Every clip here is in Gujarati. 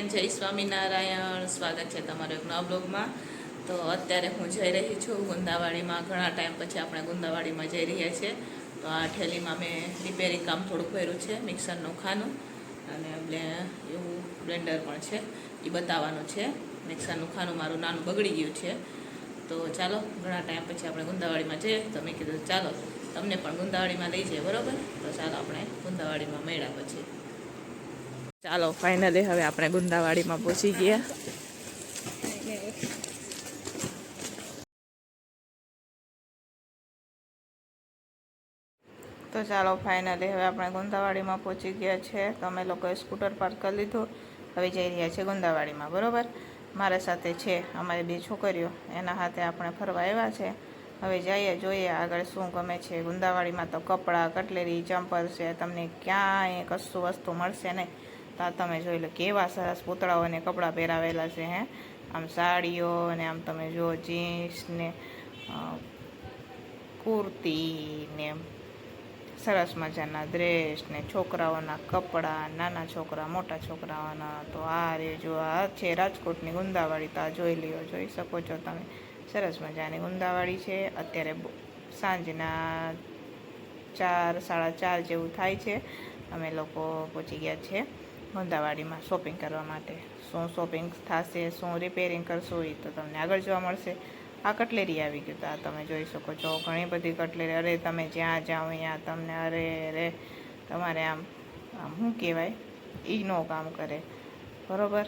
ફ્રેન્ડ જય સ્વામિનારાયણ. સ્વાગત છે તમારો એક નવા બ્લોગમાં. તો અત્યારે હું જઈ રહી છું ગુંદાવાડીમાં. ઘણા ટાઈમ પછી આપણે ગુંદાવાડીમાં જઈ રહ્યા છીએ. તો આ ઠેલીમાં મેં રિપેરિંગ કામ થોડુંક કર્યું છે, મિક્સરનું ખાનું. અને બ્લે એવું બ્લેન્ડર પણ છે, એ બતાવવાનું છે. મિક્સરનું ખાનું મારું નાનું બગડી ગયું છે. તો ચાલો, ઘણા ટાઈમ પછી આપણે ગુંદાવાડીમાં જઈએ. તો મેં કીધું ચાલો, તમને પણ ગુંદાવાડીમાં લઈ જઈએ, બરાબર? તો ચાલો આપણે ગુંદાવાડીમાં મળ્યા પછી. ચાલો ફાઇનલી હવે આપણે ગુંદાવાડીમાં પહોંચી ગયા. તો ચાલો ફાઇનલી હવે આપણે ગુંદાવાડીમાં પહોંચી ગયા છે. તો અમે લોકોએ સ્કૂટર પાર્ક કરી લીધું. હવે જઈ રહ્યા છે ગુંદાવાડીમાં, બરાબર? મારા સાથે છે અમારી બે છોકરીઓ. એના હાથે આપણે ફરવા આવ્યા છે. હવે જઈએ, જોઈએ આગળ શું ગમે છે. ગુંદાવાડીમાં તો કપડાં, કટલેરી ચંપલ છે. તમને ક્યાંય કશું વસ્તુ મળશે નહીં. તો તમે જોઈ લો કેવા સરસ પૂતળાઓને કપડાં પહેરાવેલા છે, હે. આમ સાડીઓ અને આમ તમે જુઓ જીન્સ ને કુર્તી ને, સરસ મજાના ડ્રેસ ને, છોકરાઓના કપડાં, નાના છોકરા, મોટા છોકરાઓના. તો આ રે જો, આ છે રાજકોટની ગુંદાવાડી, તો આ જોઈ લ્યો, જોઈ શકો છો તમે. સરસ મજાની ગુંદાવાડી છે. અત્યારે સાંજના ચાર, સાડા ચાર જેવું થાય છે. અમે લોકો પહોંચી ગયા છે. ગુંદાવાડીમાં શોપિંગ કરવા માટે. શું શોપિંગ થશે, શું રિપેરિંગ કરશો એ તો તમને આગળ જોવા મળશે. આ કટલેરી આવી ગયું આ તમે જોઈ શકો છો. ઘણી બધી કટલેરી અરે તમે જ્યાં જાઓ ત્યાં તમને અરે અરે તમારે આમ આમ શું કહેવાય? એ કામ કરે. બરોબર?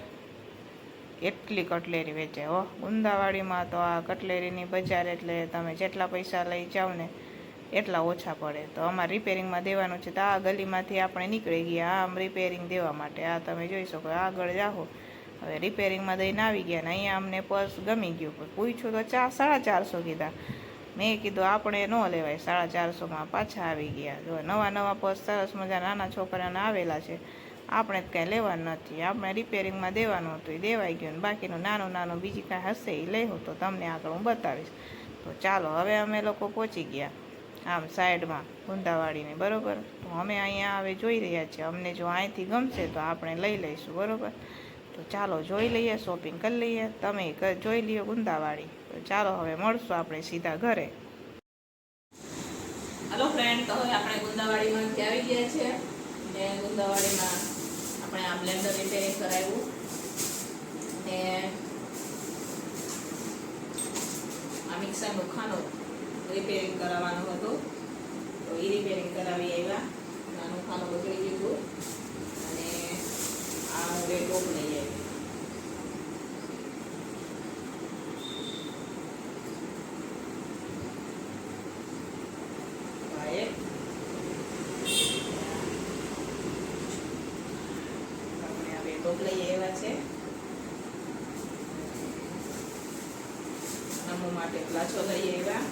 એટલી કટલેરી વેચે હો. ગુંદાવાડીમાં તો આ કટલેરીની બજાર એટલે તમે જેટલા પૈસા લઈ જાઓ ને એટલા ઓછા પડે. તો અમારે રિપેરિંગમાં દેવાનું છે. તો આ ગલીમાંથી આપણે નીકળી ગયા. આમ રિપેરિંગ દેવા માટે. આ તમે જોઈ શકો આગળ જાઓ. હવે રિપેરિંગમાં દઈને આવી ગયા ને અહીંયા અમને પર્સ ગમી ગયું. પણ પૂછ્યું તો ચાર સાડા ચારસો કીધા. મેં કીધું, આપણે ન લેવાય. સાડા ચારસોમાં પાછા આવી ગયા. જો નવા નવા પર્સ સરસ મજા નાના છોકરાને આવેલા છે. આપણે જ કાંઈ લેવાનું નથી. આપણે રિપેરિંગમાં દેવાનું હતું. એ દેવાઈ ગયું બાકીનું નાનું નાનું બીજી કાંઈ હશે એ લેવું તો તમને આગળ હું બતાવીશ. તો ચાલો, હવે અમે લોકો પહોંચી ગયા. આમ સાઈડમાં ગુંદાવાડીને બરોબર? તો અમે અહીંયા હવે જોઈ રહ્યા છીએ. અમને જો અહીંથી ગમશે તો આપણે લઈ લઈશું, બરોબર? તો ચાલો જોઈ લઈએ, શોપિંગ કરી લઈએ. તમે જોઈ લ્યો ગુંદાવાડી તો ચાલો હવે મળશું આપણે સીધા ઘરે. હલો ફ્રેન્ડ તો હવે આપણે ગુંદાવાડીમાંથી આવી ગયા છે. ને ગુંદાવાડીમાં આપણે આ બ્લેન્ડર રિપેરિંગ કરાવ્યું. ને આ મિક્સરનું ખાનું રિપેરિંગ કરાવવાનું હતું. તો એ રિપેરિંગ કરાવી આવ્યા. નાનું ખાનું બગડી ગયું અને આ હવે ટોપ લઈ આવી લઈ આવ્યા છે. નમો માટે પ્લાચો લઈ આવ્યા.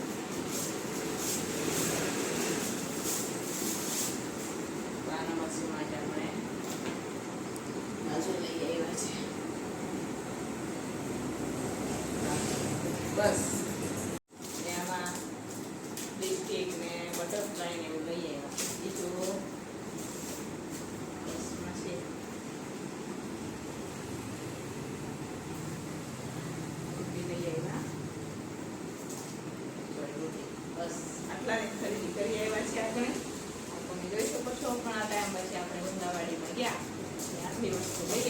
બસ. ને ને બટરફ્લાય એવું લઈ આવ્યા. બસમાં છે. લઈ આવ્યા. બસ આટલાની ખરીદી કરી આવ્યા છે આપણે. તમે જોઈ શકો છો, પણ આ ટાઈમ પછી આપણે વૃંદાવાડીમાં ગયા. ત્યાંથી વસ્તુ લઈ